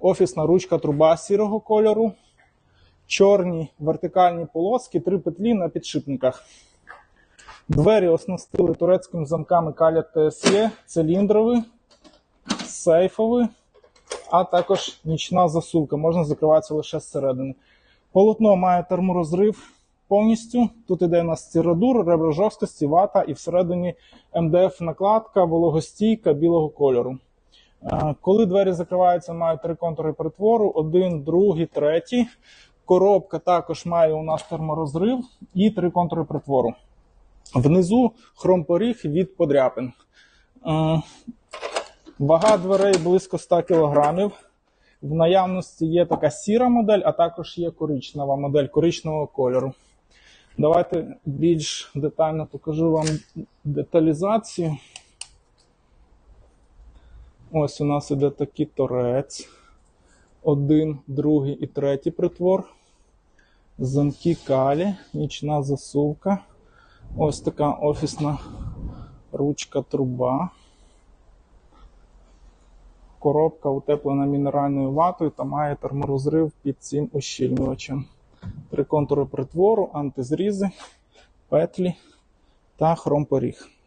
офісна ручка труба сірого кольору, чорні вертикальні полоски, три петлі на підшипниках. Двері оснастили турецькими замками Каля ТСЄ, циліндровий, сейфовий, а також нічна засувка. Можна закриватися лише зсередини. Полотно має терморозрив повністю. Тут іде у нас стірадур, ребра жорсткості, вата і всередині МДФ накладка, вологостійка білого кольору. Коли двері закриваються, мають три контури притвору: один, другий, третій. Коробка також має у нас терморозрив і три контури притвору. Внизу хромпоріг від подряпин. Е, Вага дверей близько 100 кг. В наявності є така сіра модель, а також є коричнева модель коричневого кольору. Давайте більш детально покажу вам деталізацію. Ось у нас іде такий торець. Один, другий і третій притвор. Замки калі, нічна засувка. Ось така офісна ручка труба. Коробка утеплена мінеральною ватою та має терморозрив під цим ущільнювачем. Три контури притвору, антизрізи, петлі та хромпоріг.